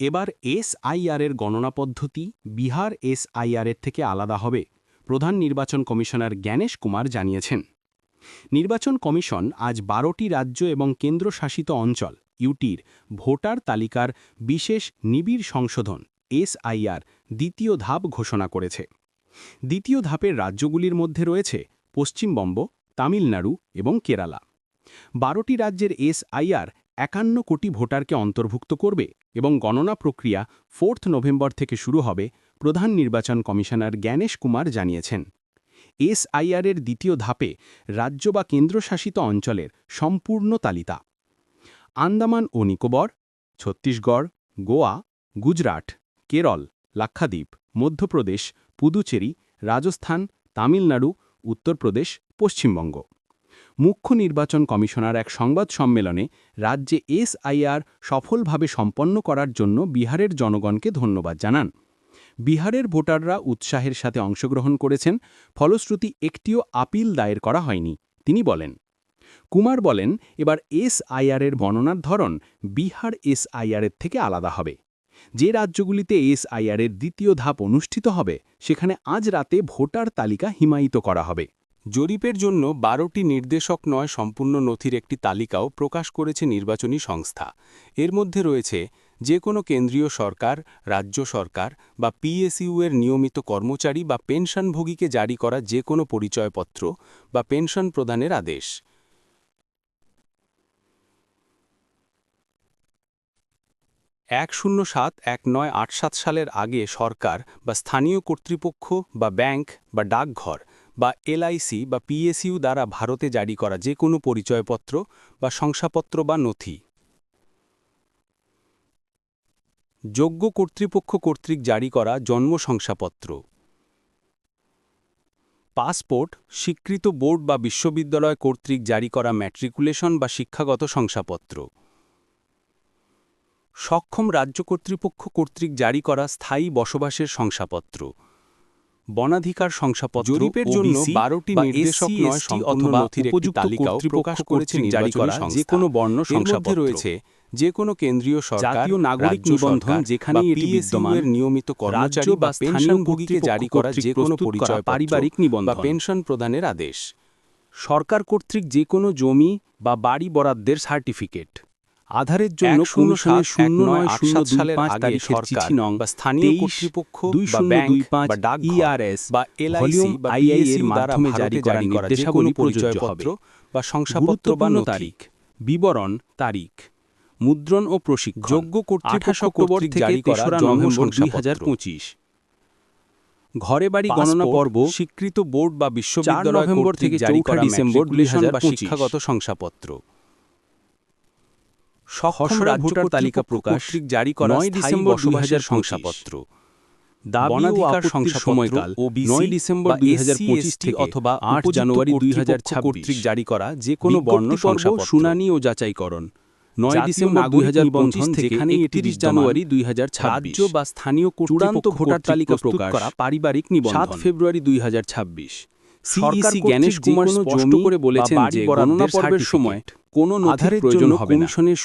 এবার এসআইআরের গণনা পদ্ধতি বিহার এসআইআরের থেকে আলাদা হবে, প্রধান নির্বাচন কমিশনার জ্ঞানেশ কুমার জানিয়েছেন। নির্বাচন কমিশন আজ বারোটি রাজ্য এবং কেন্দ্রশাসিত অঞ্চল, ইউটির, ভোটার তালিকার বিশেষ নিবিড় সংশোধন, এসআইআর, দ্বিতীয় ধাপ ঘোষণা করেছে। দ্বিতীয় ধাপের রাজ্যগুলির মধ্যে রয়েছে পশ্চিমবঙ্গ, তামিলনাড়ু এবং কেরালা। বারোটি রাজ্যের এসআইআর একান্ন কোটি ভোটারকে অন্তর্ভুক্ত করবে এবং গণনা প্রক্রিয়া ফোর্থ নভেম্বর থেকে শুরু হবে, প্রধান নির্বাচন কমিশনার জ্ঞানেশ কুমার জানিয়েছেন। এসআইআরের দ্বিতীয় ধাপে রাজ্য বা কেন্দ্রশাসিত অঞ্চলের সম্পূর্ণ তালিকা আন্দামান ও নিকোবর, ছত্তিশগড়, গোয়া, গুজরাট, কেরল, লাক্ষাদ্বীপ, মধ্যপ্রদেশ, পুদুচেরি, রাজস্থান, তামিলনাড়ু, উত্তরপ্রদেশ, পশ্চিমবঙ্গ। মুখ্য নির্বাচন কমিশনার এক সংবাদ সম্মেলনে রাজ্যে এসআইআর সফলভাবে সম্পন্ন করার জন্য বিহারের জনগণকে ধন্যবাদ জানান। বিহারের ভোটাররা উৎসাহের সাথে অংশগ্রহণ করেছেন, ফলশ্রুতি একটিও আপিল দায়ের করা হয়নি, তিনি বলেন। কুমার বলেন, এবার এসআইআরের বর্ণনার ধরন বিহার এসআইআরের থেকে আলাদা হবে। যে রাজ্যগুলিতে এসআইআরের দ্বিতীয় ধাপ অনুষ্ঠিত হবে, সেখানে আজ রাতে ভোটার তালিকা হিমায়িত করা হবে। জরিপের জন্য বারোটি নির্দেশক নয় সম্পূর্ণ নথির একটি তালিকাও প্রকাশ করেছে নির্বাচনী সংস্থা। এর মধ্যে রয়েছে যে কোনো কেন্দ্রীয় সরকার, রাজ্য সরকার বা পিএসইউ এর নিয়মিত কর্মচারী বা পেনশনভোগীকে জারি করা যে কোনো পরিচয়পত্র বা পেনশন প্রদানের আদেশ। এক শূন্য সাত এক নয় আট সাত সালের আগে সরকার বা স্থানীয় কর্তৃপক্ষ বা ব্যাংক বা ডাকঘর বা এলআইসি বা পিএসইউ দ্বারা ভারতে জারি করা যে কোনো পরিচয়পত্র বা শংসাপত্র বা নথি। যোগ্য কর্তৃপক্ষ কর্তৃক জারি করা জন্ম শংসাপত্র। পাসপোর্ট, স্বীকৃত বোর্ড বা বিশ্ববিদ্যালয় কর্তৃক জারি করা ম্যাট্রিকুলেশন বা শিক্ষাগত শংসাপত্র। সক্ষম রাজ্য কর্তৃপক্ষ কর্তৃক জারি করা স্থায়ী বসবাসের শংসাপত্র। বনাধিকার শংসাপত্র জরিপের জন্য OBC 12টি বা নির্দেশক নয় অথবা উপযুক্ত প্রকাশ করেছে জারি করা যে কোনো বর্ণ শংসাপত্র। রয়েছে যে কোনো কেন্দ্রীয় সরকার নাগরিক নিবন্ধন যেখানে এটি বিদ্যমান, নিয়মিত কর্মচারী বা পেনশনভোগীকে জারি করা যে কোনো পরিচয় পারিবারিক নিবন্ধন। বা পেনশন প্রদানের আদেশ। সরকার কর্তৃক যে কোনো জমি বা বাড়ি বরাদ্দের সার্টিফিকেট। আধারের জন্য শূন্য সাত শূন্য নয় নয় শূন্য দুই সালের পাঁচ তারিখের সরকার চিঠি নং বা স্থানীয় কর্তৃপক্ষ দুই বা শূন্য ব্যাংক দুই পাঁচ বা ডাকঘর ইআরএস বা এলআইসি বা আইআই এর দ্বারা মাধ্যমে জারি করা নির্দেশাবলী পরিচয়পত্র বা শংসাপত্র বা তারিখ। বিবরণ তারিখ। মুদ্রণ ও প্রশিক্ষণ। যোগ্য কর্তৃপক্ষ 28 অক্টোবর থেকে জারি করা তেসরা নভেম্বর দুই হাজার পঁচিশ। ঘরে বাড়ি গণনা পর্ব। স্বীকৃত বোর্ড বা বিশ্ববিদ্যালয় নভেম্বর থেকে জারি 4 করা ডিসেম্বর ম্যাট্রিকুলেশন বা 2025 শিক্ষাগত শংসাপত্র খসড়া ভোটার তালিকা প্রকাশ জারি করা 9 স্থায়ী ডিসেম্বর বসবাসের 2025 শংসাপত্র। ও বনাধিকার আপত্তির সময়কাল OBC 9 ডিসেম্বর 2025 SC, থেকে অথবা 8 উপযুক্ত জানুয়ারি কর্তৃপক্ষ 2026 কর্তৃক জারি করা যে কোনো বর্ণ শংসাপত্র। শুনানি ও যাচাইকরণ। 9 জাতীয় ডিসেম্বর নাগরিক 2025 নিবন্ধন থেকে যেখানেই এটি 31 বিদ্যমান, জানুয়ারি 2026 রাজ্য বা স্থানীয় চূড়ান্ত ভোটার তালিকা প্রকাশ। করা পারিবারিক নিবন্ধন। 7 ফেব্রুয়ারি 2026 সরকার CEC জ্ঞানেশ কর্তৃক কুমার স্পষ্ট করে বলেছেন যে গণনা পর্বের সময় কোনো নথির আধারের প্রয়োজন হবে না।